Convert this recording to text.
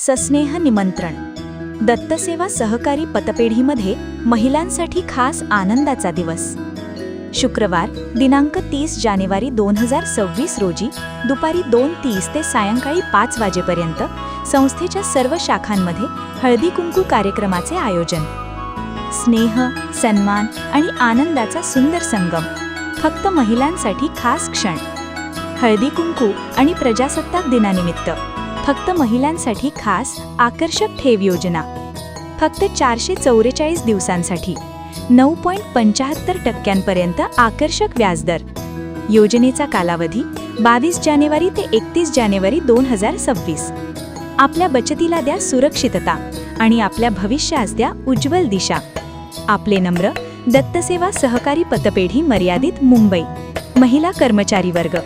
सस्नेह निमंत्रण. दत्तसेवा सहकारी पतपेढीमध्ये महिलांसाठी खास आनंदाचा दिवस. शुक्रवार दिनांक तीस जानेवारी दोन हजार सव्वीस रोजी दुपारी दोन तीस ते सायंकाळी पाच वाजेपर्यंत संस्थेच्या सर्व शाखांमध्ये हळदी कुंकू कार्यक्रमाचे आयोजन. स्नेह सन्मान आणि आनंदाचा सुंदर संगम. फक्त महिलांसाठी खास क्षण. हळदी कुंकू आणि प्रजासत्ताक दिनानिमित्त. फक्त महिलांसाठी खास आकर्षक ठेव योजना. फक्त चारशे चौवेचाळीस दिवसांसाठी. नऊ पॉईंट पंचाहत्तर टक्क्यांपर्यंत आकर्षक व्याजदर. योजनेचा कालावधी बावीस जानेवारी ते एकतीस जानेवारी दोन हजार सव्वीस. आपल्या बचतीला द्या सुरक्षितता आणि आपल्या भविष्यास द्या उज्ज्वल दिशा. आपले नम्र दत्तसेवा सहकारी पतपेढी मर्यादित मुंबई. महिला कर्मचारी वर्ग.